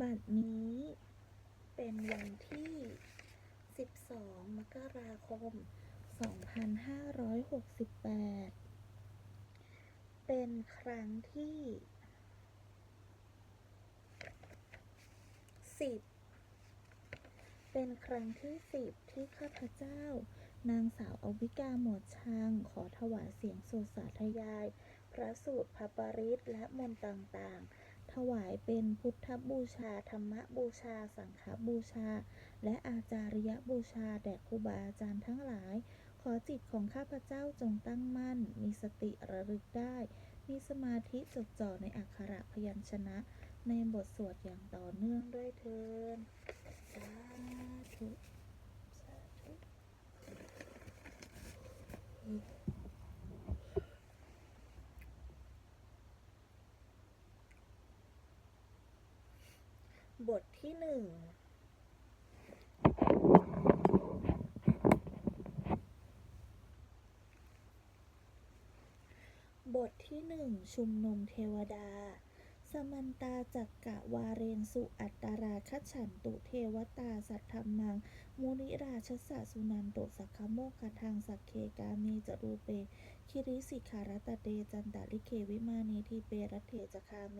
บัดนี้เป็นวันที่ 12 มกราคม 2568 เป็นครั้งที่ 10 เป็นครั้งที่ 10 ที่ข้าพเจ้า นางสาวอวิกาหมวดชังขอถวายเสียงสวดสาธยาย พระสูตรพระปริตและมนต์ต่าง ๆ ถวายเป็นพุทธบูชา ธรรมบูชา สังฆบูชา และอาจาริยบูชา แด่ครูบาอาจารย์ทั้งหลาย ขอจิตของข้าพเจ้าจงตั้งมั่น มีสติระลึกได้ มีสมาธิจดจ่อในอักขระพยัญชนะ ในบทสวดอย่างต่อเนื่องด้วยเทินสาธุสาธุ บ ที่หนึ่งบทที่หนึ่งชุมนุมเทวดา สมันตาจักกะวาเรนสุอัตตาราคัจฉันตุเทวตาสัทธรรมัง มุนิราชสะสุนันโตสักขโมคทางสักเคกามีจรูเป คิริสิขารตเตจันตาลิเควิมานีทีเปรตเถจคาเม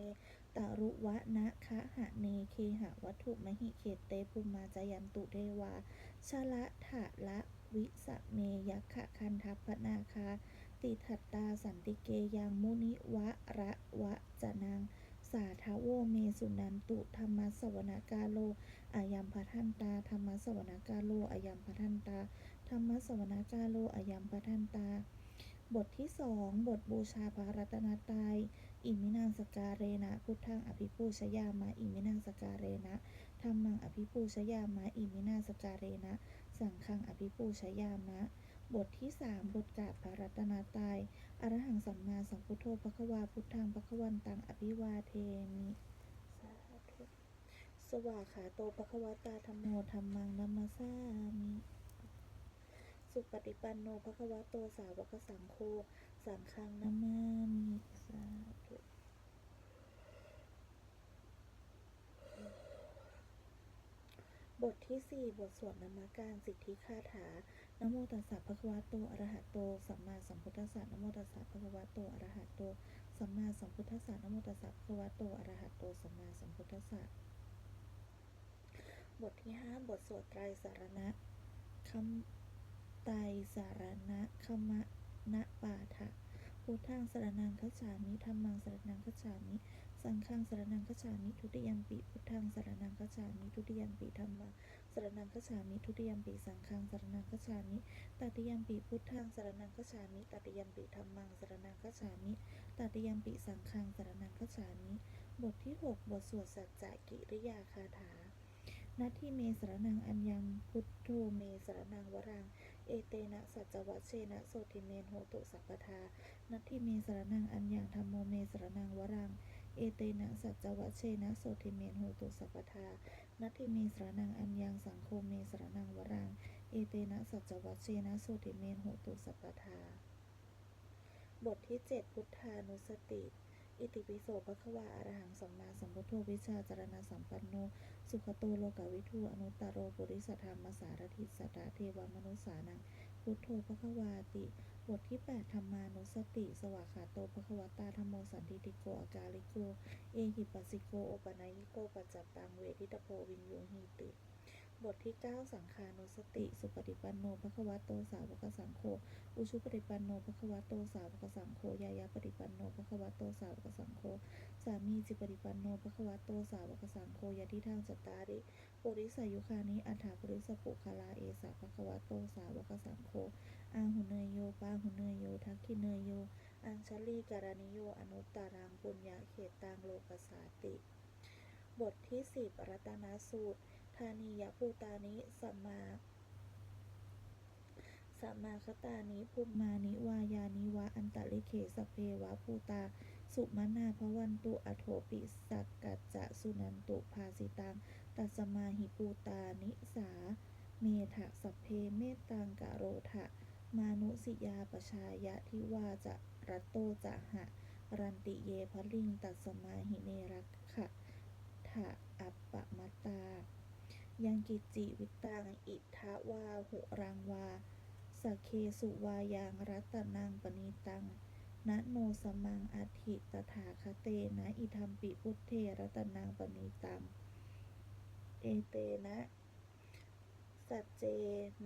ตารุวะนะคะหะเนเคหะวัตถุมหิเขตเตปุมาจายันตุเทวาชะละถะละวิสะเมยักขะคันทัพพนาคา ติทัตตาสันติเกยังมุนิวะระวะจะนังสาทาโวเมสุนันตุธรรมสวนกาโลอายัมพทันตาธรรมสวนกาโลอายัมพทันตาธรรมสวนกาโลอายัมพทันตา บทที่สองบทบูชาพระรัตนตรัย อิมินังสการเรนะ พุทธังอภิปูชยามะอิมินังสการเรนะธรรมังอภิปูชยามะอิมินังสการเรนะ สังฆังอภิปูชยามะ บทที่สามบทกาบพระรัตนาตรัยอรหังสัมมาสัมพุทโธภควาพุทธังภควันตังอภิวาเทมิสาธุสวากขาโตภควตาธรรมโมธรรมังนัมมสสามิ สุปฏิปันโนภควโตสาวกสังโฆสังฆังนามามิสาธุบทที่สี่บทสวดนมัการสิทธิคาถานโมตัสสะภะคะวะโตอะระหะโต สัมมาสัมพุทธัสสะนโมตัสสะภะคะวะโตอะระหะโต สัมมาสัมพุทธัสสะนโมตัสสะภะคะวะโตอะระหะโต สัมมาสัมพุทธัสสะ บทที่ห้าบทสวดไตรสารณะคำ ไตรสารณะคมะนะปาทะพุทธังสารนังคัจามิธรรมังสารนังคัจามิ สังฆังสารนังคัจามิ ทุติยมปิพุทธังสารนังคัจามิ ทุติยมปิธรรมังสารนังคัจามิ ทุติยมปีสังฆังสารนังคัจามิ ตติยมปีพุทธังสารนังคัจามิ ตติยมปีธรรมังสารนังคัจามิ ตติยมปีสังฆังสารนังคัจามิ บทที่ 6 บทสวดสัจจะกิริยาคาถานาทีเมสรนังอัญญังพุทโธเมสรนังวรัง เอเตนะสัจวัชเชนะโสติเมนโหตุสัพพทานาทีเมสรนังอัญญังธรรมโมเมสรนังวรัง เอเตนะสัจวัชเชนะโสติเมนโหตุสัพพทา นัตถิเมสรนังอัญญังสังโฆเมสรนังวรัง เอเตนะสัจจวัชเชนะโสติเมนโหตุสัพพทา บทที่ 7 พุทธานุสติ อิติปิโสภควาอรหังสัมมาสัมพุทโธวิชาจารณาสัมปันโน สุขโตโลกวิทูอนุตตโรปุริสธรรมสารถิสตาเทวมนุสานัง พุทโธภควาติ บทที่ 8 ธรรมานุสติ สวากขาโตภควตาธรรมโมสันติติโกอากาลิโก เอหิปัสสิโก โอปนัยยิโก ปัจจตตัง เวทิตโพวินโยหิติ บทที่ 9 สังคานุสติ สุปฏิปันโนภควโตสาวกสังโฆ อุชุปฏิปันโนภควโตสาวกสังโฆ ยายาปฏิปันโนภควโตสาวกสังโฆ สามีจิปฏิปันโนภควโตสาวกสังโฆยะทิทางจตาริปุริสายุคานิอัฏฐาปุริสปุคาลาเอสาภควโตสาวกสังโฆ อาหุเนยโยปาหุเนยโย ทักขิเนยโย อัญชลีการณิโย อนุตตารังปุญญาเขตังโลกสาติ บทที่ 10 รัตนสูตร ธานียภูตานิสัมมาสัมมาคตานิภูมานิวายานิวะอันตะลิเขสเพวะภูตา สุมานาภวันตุอโถปิสักกัจจะสุนันตุภาสิตังตัสมาหิปูตานิสา เมถะสัพเพเมตตังกะโรทะมานุสิยาปชายะทิวาจะรัตโตจะหะ รันติเยพลิงตัสมาหิเนรักขะทะอัปปตา ยังกิจจิวิตังอิทธวาหุรังวาสเคสุวายังรัตนังปณิตังนะโนสมังอัตถิตถาคเตนะอิทัมปิพุทเทรัตนังปณิตัง เอเตนะสัจเจ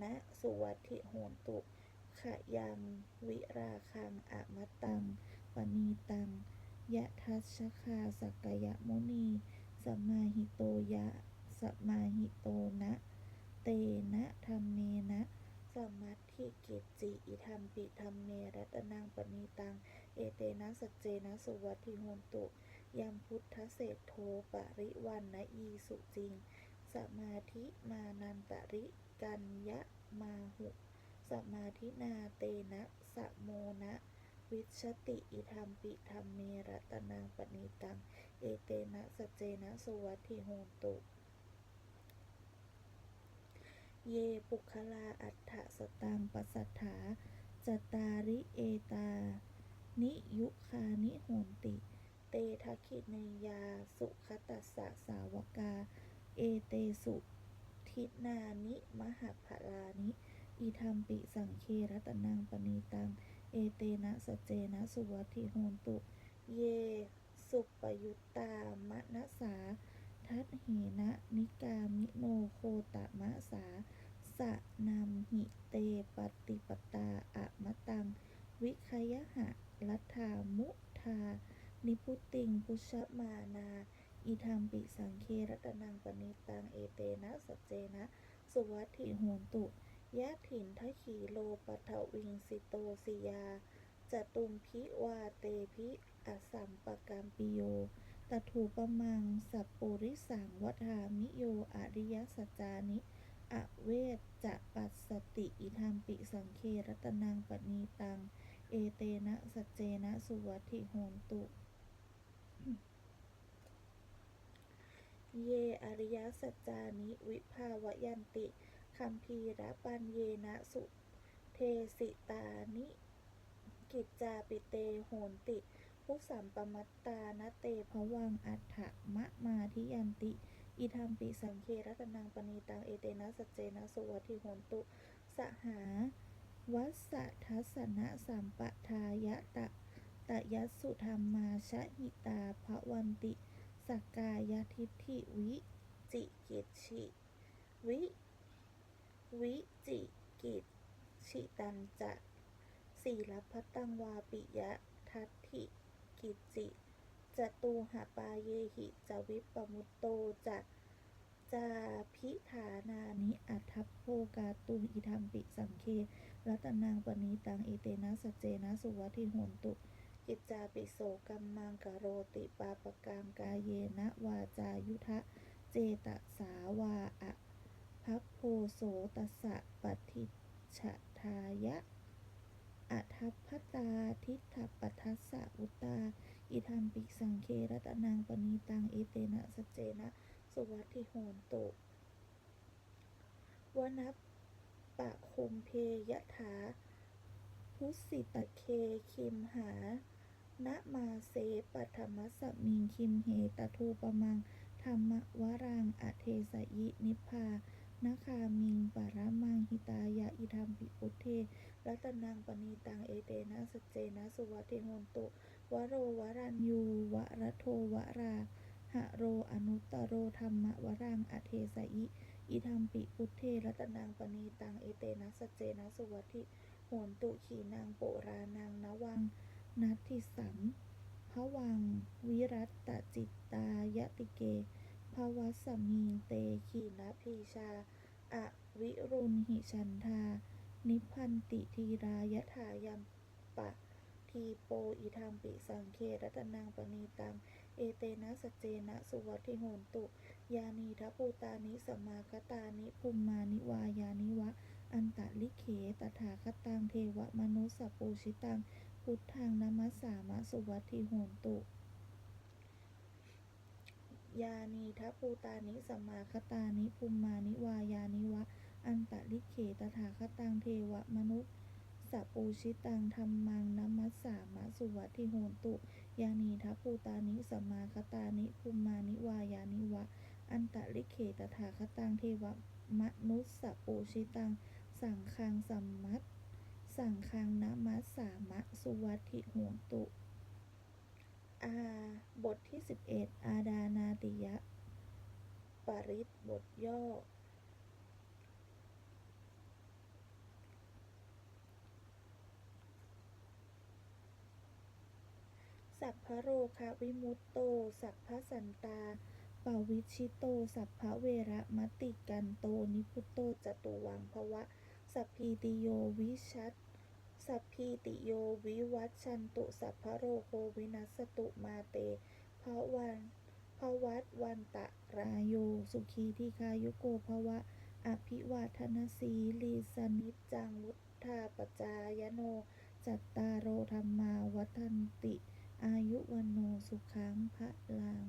นะสุวัติโหนตุขะยังวิราคังอะมะตัง ปณีตัง ยะทัชคาสักกยมุนี สัมมาหิโตยะ สมมาหิโตนะ เตนะธรรมเมนะสมัตถิกิจจิอิธรรมปิธรรมเมรัตนังปณีตัง เอเตนะสัจเจนะสุวัติโหนตุยัมพุทธเศรโทปริวันนะอีสุจริง สมาธิมานันตริกัญญะมาหุสมาธินาเตนะสะโมนะวิชติอิธรรมปิธรรมเมรัตนังปณิตัง เอเตนะสัจเจนะสุวัติโหนตุ เยปุคลาอัฏฐสตังปัสสัทธาจตาริเอตา นิยุคานิโหนติ เตทักขิเนยาสุขตัสสะสาวกา เอเตสุทินานิมหาภลานิ อิธรรมปิสังเครัตนังปณีตัง เอเตนะสเจนะสุวัติโหนตุ เย สุปยุตตามะนะสา ทัตเหนะนิกามิโนโคตมะสา สะนำหิเตปฏิปตาอะมะตัง วิคยหะลัทธามุทา นิพุติงพุชมานาอิธรรมปิสังเครัตนังปณิตังเอเตนะสัจเจนะ สุวัติโหนตุยะถินทขีโลปัทวิงสิโตสิยาจตุมพิวาเตพิอสัมปกัมปิโย ตถูปมัง สัปปุริสังวัฏามิโย อริยสัจจานิ อเวจจะปัสสติ อิธรรมปิสังเครัตนังปณีตัง เอเตนะสัจเจนะสุวัติโหนตุ เย อริยสัจจานิ วิภาวยันติคัมภีระปัญเยนะสุเทสิตานิ กิจจาปิเตโหนติ ผู้สัมปมัตตานเตภวังอัฏฐมะมาทิยันติ อิธรรมปิสังเครัตนังปณีตังเอเตนะสัจเจนะสวัตถิโหนตุ สหาวัสสทัสนะสัมปทายะตะตะยัสสุธรรมาชะหิตาภวันติสักกายทิฏฐิวิจิกิจฉิวิ วิจิกิจฉิตันจะสีลพัตตังวาปิยะทัตถิ กิจจิจตูหปาเยหิจวิปปมุตโตจะจาพิธานานิอัทธโภกาตุงอิธรรมปิสังเครัตนังปณีตังเอเตนะสัจเจนะสุวัติโหนตุ กิจจาปิโสกัมมังกโรติปาปกังกายเยนะวาจายุทะเจตสาวาอะพัพโพโสตสะปฏิชะทายะ อัทัพพตา ทิฏฐปัทัสสะอุตตาอิธรรมปิสังเครัตนังปณีตัง เอเตนะสเจนะสุวัตถิโหนตุวนัปปะคมเพยถา พุสิตะเคคิมหานะมาเสปัทมัสสมิงคิมเหตทูปมัง ธรรมวรังอเทสยินิพพา นาคามิงปารามังหิตายะอิธรรมปิพุเทรัตนังปณีตังเอเตนะสเจนะสุวัตถิโหนตุวโรวรัญยูวรโทวราหะโรอนุตตโรธรรมวรังอเทสยิอิธรรมปิพุเทรัตนังปณีตังเอเตนะสเจนะสุวัติโหนตุขีนางโปรานังนวังนัตถิสัมภวัง วิรัตตจิตตายติเก ภวัสสมีเตขีนพีชา อวิรุณหิชันธานิพันติทีรายถายัมปะ ทีโปอิธรรมปิสังเครัตนังปณีตัง เอเตนะสเจนะสุวัติโหนตุ ยานีทัพูตานิสมมาคตานิภูมมานิวายานิวะ อันตะลิเขตถาคตังเทวมนุสสปูชิตัง พุทธังนมัสสามะสุวัติโหนตุ ยานีทัพูตานิสมมาคตานิภูมมานิวายานิวะ อันตะลิเขตถาคตังเทวมนุสสปูชิตังธรรมังนามัสสามะสุวัติโหนตุ ยานีทัพูตานิสมมาคตานิภูมมานิวายานิวะ อันตะลิเขตถาคตังเทวมนุสสปูชิตัง สังคังสัมมัตสังคังนามัสสามะสุวัติโหนตุ อาบทที่ 11 อาดานาติยะ ปริตบทย่อ สัพพะโรคะวิมุตโต สัพพะสันตาปวิชิโต สัพพะเวระมติกันโต นิพุตโตจตุวังภวะ สัพพีติโยวิชัต สัพพีติโยวิวัชชันตุสัพพะโรโควินัสตุมาเตภวันภวัตวันตะรายโยสุขีทีคายุโกภวะ อภิวาทนาสีลีสนิจจังวุธาปจายโน จัตตารโอธรรมาวัฏันติ อายุวันโนสุขังพระลัง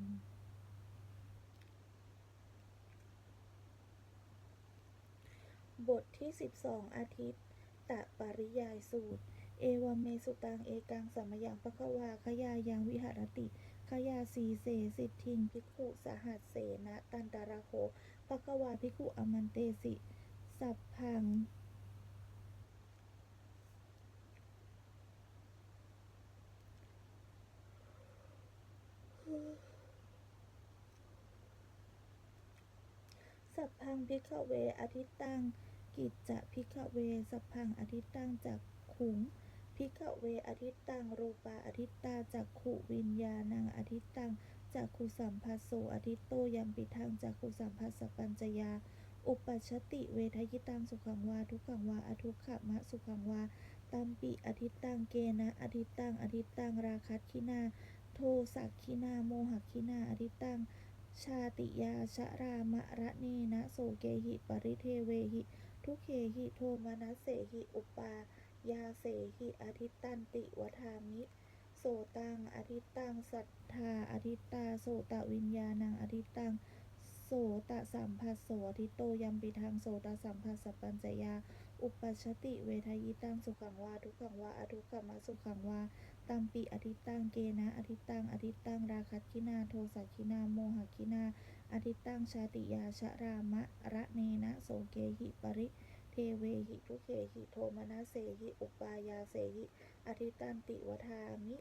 บทที่ 12 อาทิตย์ ตะปริยายสูตร เอวเมสุตังเอกังสัมมยังปะคะวาขยายังวิหารติขยาสีเสสิทธิงภิกขุสหัสเสนะตันตระโหปะคะวาภิกขุอมันเตสิสัพพังสัพพังพิกเวอทิตัง กิจจะพิกเวสพังอทิตตังจากขุงพิกเวอทิตตังรูปาอทิตตาจากขุวิญญาณังอทิตตังจากขุสัมภัสโสอทิโตยัมปิทังจากขุสัมภัสสปัญจยา อุปัชติเวทยิตังสุขังวาทุกขังวาอทุกขมะสุขังวาตัมปิอทิตตังเกนะอทิตตังอทิตตังราคัตขินาโทสักขินาโมหขินาอทิตตังชาติยาชรามะระเนนะโสเกหิปริเทเวหิ ทุเคหิโทมนัสเสหิอุปายาเสหิอทิตตันติวทามิ โสตังอทิตตังสัทธาอทิตตาโสตวิญญาณังอทิตตังโสตสัมภัสโสทิตโตยัมปิทังโสตสัมภัสสปัญจยา อุปัชติเวทยิตังสุขังวาทุกขังวาอทุกขมะสุขังวาตัมปิอทิตตังเกนะอทิตตังอทิตตังราคัตขินาโทสักินาโมหขินา อทิตตังชาติยาชะรามะระเนนะโสเกหิปริเทเวหิทุเคหิโทมนะเสหิอุปายาเสหิอทิตตันติวทามิ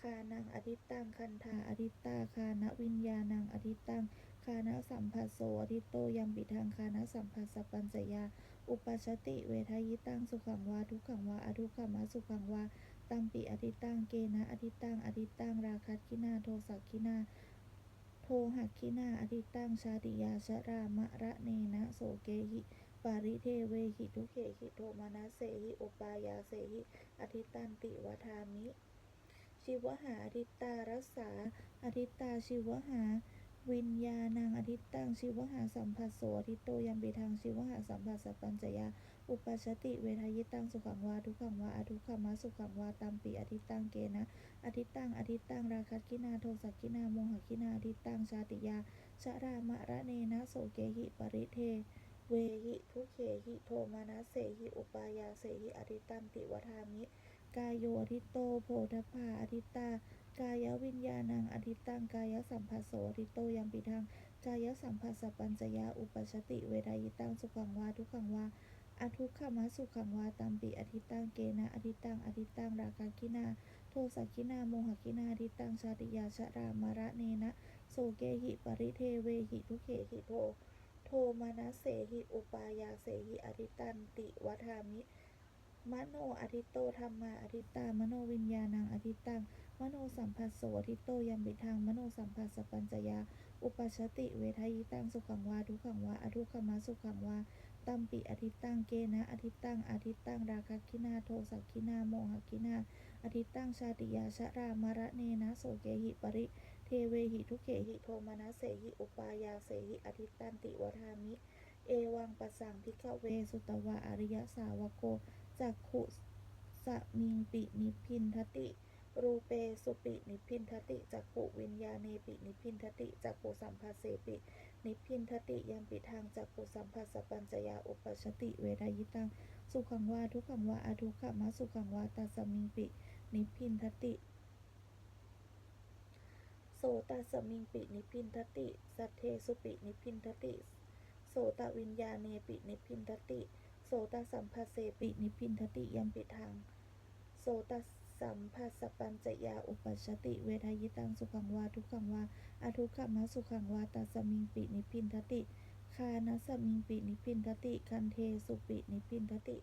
คานังอทิตตังคันธาอทิตตาคานวิญญาณังอทิตตังคานะสัมภัสโสอทิตโตยัมปิทังคานะสัมภัสสปัญจยา อุปชติเวทยิตังสุขังวาทุขังวาอทุกขมะสุขังวาตัมปิอทิตตังเกนะอทิตตังอทิตตังราคัตขินาโทสักขินา หักขินาอทิตตังชาติยาชรามะระเนนะโสเกหิปาริเทเวหิทุเคหิโทมานะเสหิอุปายาเสหิอทิตันติวทามิ ชิวหาอทิตารัสสาอทิตาชิวหา วิญญาณังอทิตตังชิวหาสัมภัสโสอทิตโตยัมปิทังชิวหาสัมภัสสปัญจยา อุปัชติเวทยิตังสุขังวาทุขังวาอทุกขมะสุขังวาตัมปีอทิตังเกนะอทิตังอทิตังราคัตขินาโทสักขินาโมหขินาอทิตังชาติยาชะรามะระเนนะโสเกหิปริเทเวหิทุเคหิโทมานะเสหิอุปายาเสหิอทิตันติวทามิ กายโยอทิโตโพธพาอทิตากายวิญญาณังอทิตังกายสัมภัสโสอทิโตยัมปิทังกายสัมภัสสปัญจยาอุปัชติเวทยิตังสุขังวาทุขังวา อทุกขมะสุขังวาตัมปิอทิตังเกนะอทิตังอทิตังราคาคินา โทสักคินาโมหคินาอทิตังชาติยาชรามระเนนะโสเกหิปริเทเวหิทุเคหิโทโทมานะเสหิอุปายาเสหิอทิตันติวทามิมโนอทิตโตธรรมาอทิตามโนวิญญาณังอทิตังมโนสัมภัสโสอทิตโตยัมปิทังมโนสัมภัสสปัญจยา อุปัชติเวทายตังสุขังวาทุขังวาอทุขมะสุขังวา ตัมปิอทิตังเกนะอทิตังอทิตังราคะคินาโทสักคินาโมหคินาอทิตังชาติยาชรามระเนนะโสเกหิปริเทเวหิทุเคหิโทมานะเสหิอุปายาเสหิอทิตันติวทามิ เอวังปะสังพิกเวสุตวะอริยสาวโกจักขุสมิงปินิพินทติรูเปสุปินิพินทติจักขุวิญญาเนปินิพพินทติจักขุสัมภาเสปิ นิพพินทติยัมปิทางจักขุสัมภัสสปัญจยาอุปชติเวทยิตัง สุขังวาทุขังวาอทุกขมะสุขังวาตัสมิงปิ นิพพินทติโสตัสมิงปินิพพินทติสัทเทสุปินิพพินทติ โสตวิญญาเนปินิพพินทติ โสตสัมภเสปินิพพินทติยัมปิทางโสตสัมภัสสปัญจยาอุปัชติเวทายตังสุขังวาทุกขังวาอทุกขมะสุขังวาตัสมิงปินิพินทติ คานะสมิงปินิพินทติ คันเทสุปินิพินทติ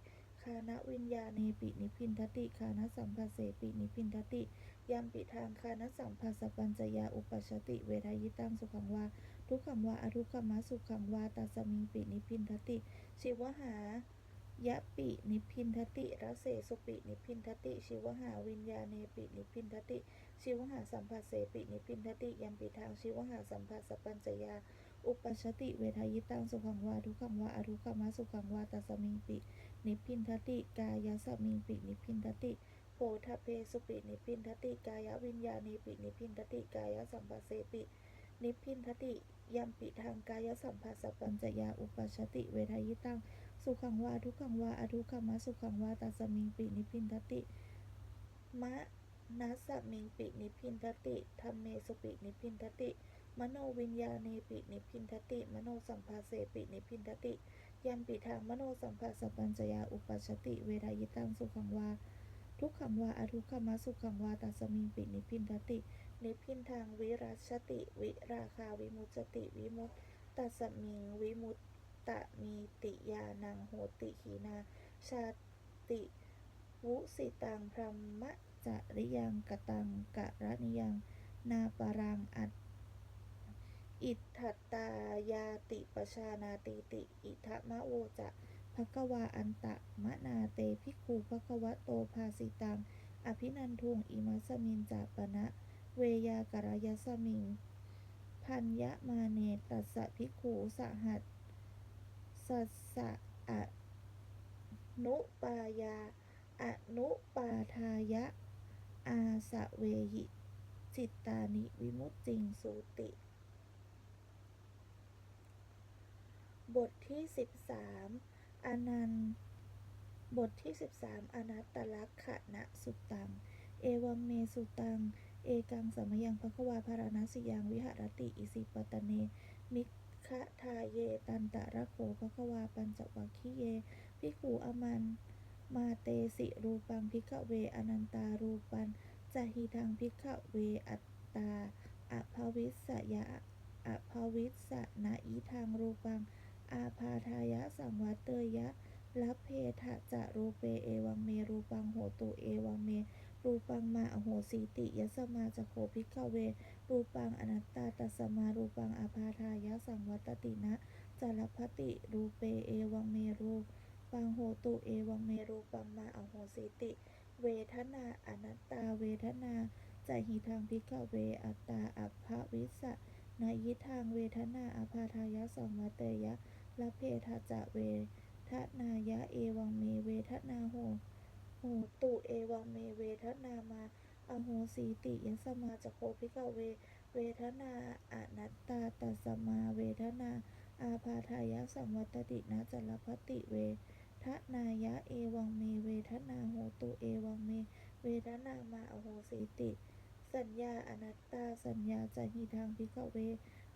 คานะวิญญาเนปินิพินทติ คานะสัมภเสปินิพินทติยัมปิทางคานะสัมภัสสปัญจยาอุปัชติ เวทายตังสุขังวาทุกขังวาอทุกขมะสุขังวาตัสมิงปินิพพินทติ ชิวหา ยะปินิพินทติรสเสสุปินิพินทติ ชิวหาวิญญาเนปินิพินทติ ชิวหาสัมผัสเสปินิพินทติยัมปิทางชิวหาสัมผัสสปัญจยา อุปัชติเวทายิตังสุขังวาทุขังวาอทุกขมะสุขังวาตัสมิงปิ นิพินทติ กายสมิงปินิพินทติโพธเพสุปินิพินทติกายวิญญาณีปินิพินทติกายสัมผัสเสปินิพินทติยัมปิทางกายสัมผัสสปัญจยาอุปัชชติเวทายิตัง สุขังวาทุกขังวาอทุกขมะสุขังวาตัสมิงปินิพินทติมะนัสสมิงปินิพินทติธรรมเมสุปินิพินทติ มโนวิญญาเนปินิพินทติ มโนสัมภาเสปินิพินทติยัมปิทางมโนสัมภาสปัญจยาอุปัชติ เวทายตังสุขังวา ทุกขังวาอทุกขมะสุขังวาตัสมิงปินิพินทติ นิพินทางวิรัชติ วิราคาวิมุจติ วิมุตตัสสมิงวิมุต ตะมีติยานังโหติขีนา ชาติวุสิตังพรหมจริยังกตังกะระนิยัง นาปรังอัตอิทธัตตายาติปชานาติติ อิทะมะโวจะภควาอันตะมะนาเตภิกขุภควะโตภาสิตัง อภินันทุงอิมัสมินจาปณะเวยากรยสมิง พันยะมาเนตัสสะภิกขุสหัส สัสสะอะนุปายา อนุปาทายะ อาสะเวหิจิตตานิวิมุตติงสูติ บทที่13อนันตบทที่13อนัตตลักขณะสุตัง เอวัมเมสุตัง เอกังสมยังพภควาภารณสิยังวิหารติอิสิปตเน มิ คะทาเย ตันตะระโขภควาปัญจวัคคีเยพิกขูอมันมาเตสิรูปังพิกเวอนันตารูปันจาหิทังพิกเวอัตตาอภวิสยะอภวิสนะอิทังรูปัง อาพาทายะสังวัตเตยะลัพเพทะจะรูเปเอวังเมรูปังโหตุเอวังเมรูปังมาโหสีติยสมาจะโคพิกเว รูปังอนัตตาตัสมารูปังอาพาทายะสังวัตตินะจารพติรูเปเอวังเมรูปังโหตุเอวังเมรูปังมาอโหสีติ เวทนาอนัตตาเวทนาจหิทางพิกเวอัตตาอัพภวิสะนายิทางเวทนาอาพาทายะสังวัตเตยะละเพทะจะเวทนายะเอวังเมเวทนาโหโหตุเอวังเมเวทนามา อโหสีติยสมาจโคพิกเว เวทนาอนัตตาตัสมาเวทนา อาพาทายะสังวัตตินะจลพติเวทนายะเอวังเมเวทนาโหตุเอวังเม เวทนามาอโหสีติ สัญญาอนัตตาสัญญาจะหิทางพิกเว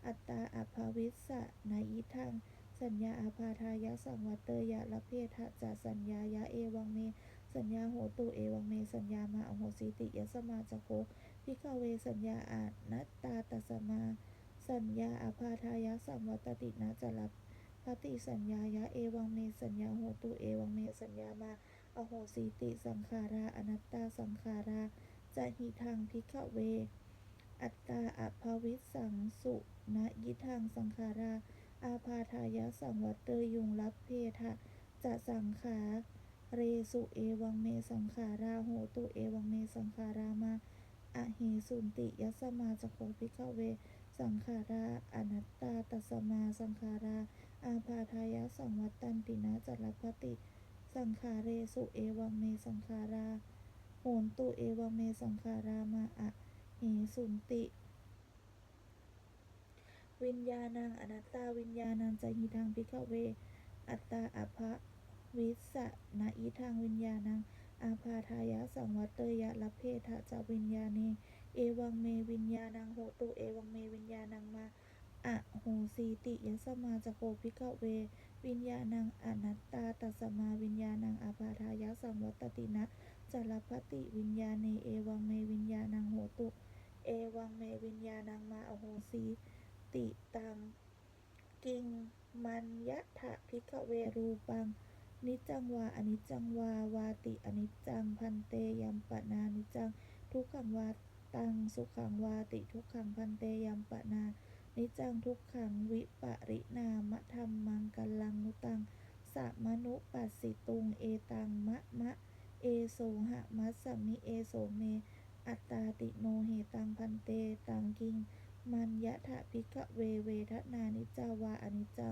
อัตตาอภาวิสสะนายิทังสัญญาอาพาทายะสังวัตเตยะละเพทะจะสัญญายะเอวังเม สัญญาโหตุเอวังเมสัญญามาอโหสิติยสมาจโคพิกเวสัญญาอานัตตาตัสมา สัญญาอาพาทายะสังวัตตินะจลับพติสัญญายะเอวังเมสัญญาโหตุเอวังเมสัญญามาอโหสิติสังขาราอนัตตาสังขาราจะหิทางพิกเว อัตตาอภวิสังสุนะยิทังสังขาราอาพาทายะสังวัตเตยุงรับเพทะจะสังขา เรสุเอวังเมสังขาราโหตุเอวังเมสังขารามาอะหิสุนติยัสมาจโคพิกเว สังขาราอนัตตาตัสมาสังขารา อาพาทายะสังวัตตันตินะจัลพติ สังขาเรสุเอวังเมสังขาราโหนตุเอวังเมสังขารามาอะหิสุนติ วิญญาณังอนัตตาวิญญาณังจะหิทังพิกเว อัตตาอภะ วิสะนะอิทังวิญญาณัง อาพาทายะสังวัตเตยะละเพทะจะวิญญาณีเอวังเมวิญญาณังโหตุเอวังเมวิญญาณังมาอะโหสีติยสมาจโคภิกเว วิญญาณังอนัตตาตัสมาวิญญาณังอาปาทายะสังวัตตินะจารพติวิญญาเนเอวังเมวิญญาณังโหตุเอวังเมวิญญาณังมาอโหสีติตัง กิงมันยะถะพิกเวรูปัง นิจังวาอนิจังวาวาติอนิจังพันเตยัมปะนานิจัง ทุกขังวาตังสุขังวาติทุกขังพันเตยัมปะนานิจังทุกขังวิปริณามะธรรมังกัลลังนุตังสะมนุปัสสิตุงเอตังมะมะเอโสหะมัสสมิเอโสเม อัตตาติโนเหตังพันเตตังกิง มันยะถะพิกะเวเวทนานิจจาวาอนิจจา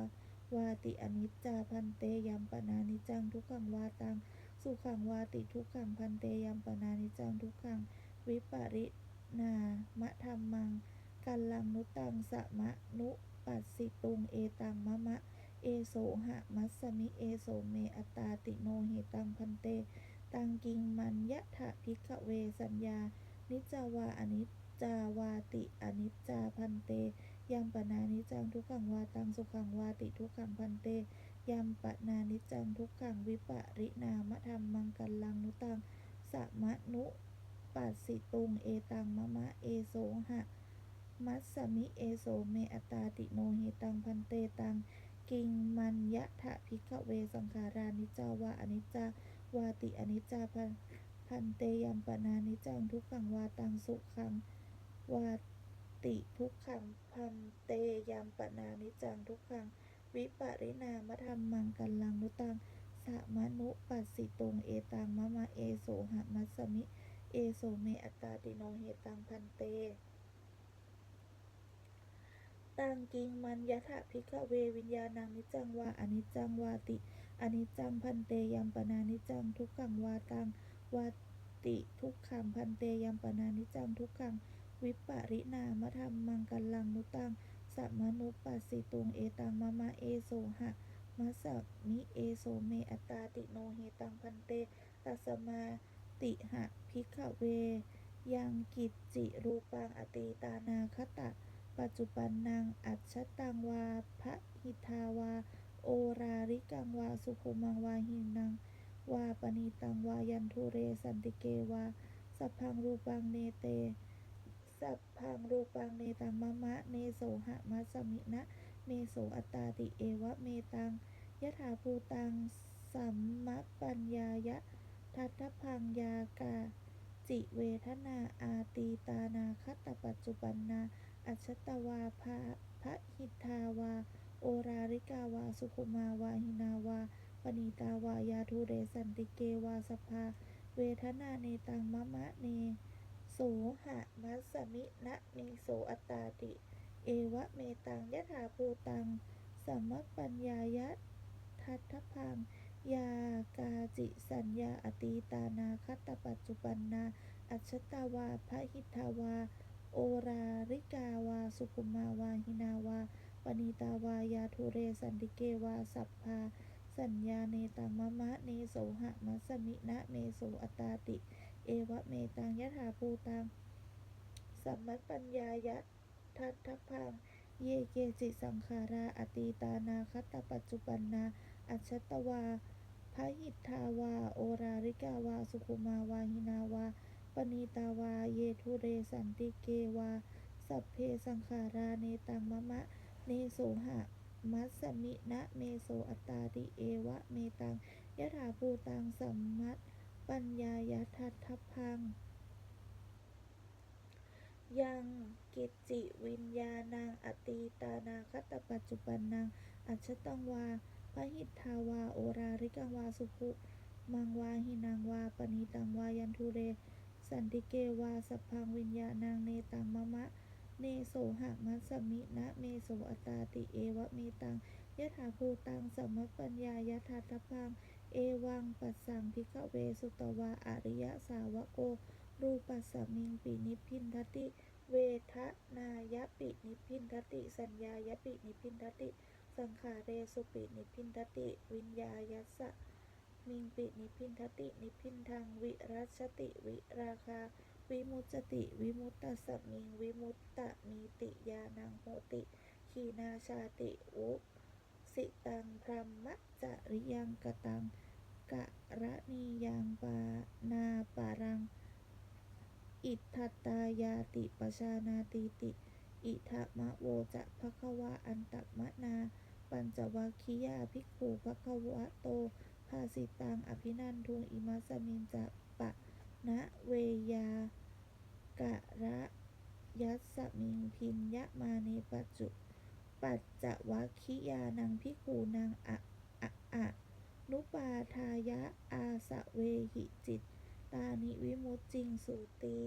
วาติอนิจจาพันเตยัมปนานิจังทุกขังวาตัง สุขังวาติทุกขังพันเตยัมปนานิจังทุกขัง วิปริณามะธรรมังกัลลังนุตังสะมะนุปัสสิตุงเอตังมะมะ เอโสหะมัสสมิเอโสเมอัตาติโนเหตังพันเต ตังกิงมันยะถะพิกเวสัญญา นิจาวาอนิจจาวาติอนิจจาพันเต ยัมปนานิจังทุกขังวาตังสุขังวาติทุกขังพันเตยัมปนานิจังทุกขังวิปริณามะธรรมังกัลลังนุตังสมะนุปัสสิตุงเอตังมะมะเอโสหะมัสสมิเอโสเมอตาติโนเหตังพันเตตังกิงมันยะถะพิกเวสังขารานิจาวาอนิจจาวาติอนิจจาพันพันเตยัมปนานิจังทุกขังวาตังสุขังวา ติทุกขังพันเตยัมปนานิจังทุกขัง วิปริณามธรรมังกัลลังนุตังสะมนุปัสสิตุงเอตังมะมะเอโสหะมัสสมิ เอโสเมอัตตาติโนเหตังพันเตตังกิงมันยะถะพิกเววิญญาณังนิจังวาอนิจังวาติอนิจังพันเตยัมปนานิจังทุกขังวาตังวาติทุกขังพันเตยัมปนานิจจังทุกขัง วิปริณามะธรรมังกัลลังนุตัง สัมนุปัสสิตุงเอตังมะมะเอโสหะมัสสมิเอโสเมอัตาติโนเหตังพันเตตัสมาติหะพิกเว ยังกิจจิรูปังอตีตานาคตะ ปัจจุบันนางอัจฉตังวาพระหิทาวา โอราริกังวาสุขุมังวาหินัง วาปณีตังวายันทุเรสันติเกวา สัพพังรูปังเนเต สัพพังรูปังเนตังมะมะเนโสหะมัสสมินะเมโสอัตตาติเอวะเมตังยะถาภูตังสัมมัปัญญายะทัตถพังยากาจิเวทนาอาตีตานาคตปัจจุบันนาอัจฉตวาภาพระหิทาวา โอราริกาวา สุขุมาวาหินาวาปณีตาวายาทุเรสันติเกวาสภา เวทนาเนตังมะมะเน โสหะมัสมินะเมโสอัตตาติ เอวะเมตังยะถาภูตังสัมมปัญญายะทัตถพังยากาจิสัญญาอตีตานาคตปัจจุบันนาอัจฉตวาพระหิทาวา โอราริกาวา สุขุมาวาหินาวาปณีตาวายาทุเรสันติเกวาสัพพา สัญญาเนตังมะมะเนโสหะมัสสมินะเมโสอัตตาติ เอวะเมตังยะถาภูตัง สัมมัปปัญญายะทัตถพัง เยเกจิสังขาราอตีตานาคตปัจจุบันนา อัจฉตวาพระหิทธาวา โอราริกาวา สุขุมาวาหินาวา ปณีตาวา เยทุเรสันติเกวา สัพเพสังขาราเนตังมะมะ เนโสหะ มัสมินะเมโสอัตตาติเอวะ เมตังยะถาภูตังสัมมัต ปัญญายะทัตถพัง ยังกิจจิวิญญาณังอตีตานาคตปัจจุบันนางอัจตังวาพระหิทธาวาโอราริกังวาสุขุมังวาหินังวาปณีตังวายันทุเร สันติเกวาสัพพังวิญญาณังเนตังมะมะ เนโสหะมัสมินะเมโสอัตตาติเอวะเมตังยะถาภูตังสัมมปัญญายะทัตถพัง เอวังปัสสังพิกเวสุตวาอริยสาวโก รูปัสสมิงปินิพินทติ เวทนายปินิพินทติ สัญญายปินิพินทติ สังขาเรสุปินิพินทติ วิญญายัสสะมิงปินิพินทติ นิพินทังวิรัชติวิราคา วิมุตจติ วิมุตตสมิง วิมุตตมีติยานังโหติ ขีนาชาติอุ สิตังพรหมจริยังกตังกะระนียังปานาปารัง อิทธัตตายาติปชานาติติ อิทะมะโวจะภควาอันตมะนา ปัญจวัคคียาภิกขุภควะโต ภาสิตังอภินันทุงอิมัสมิงจะปะนะเวยากะระยัสสมิงพินยะมาเนปัจจุ ปัจจวัคคียานังพิคูนังอะอะอะนุปาทายะอาสะเวหิจิต ตานิวิมุตจิงสูติ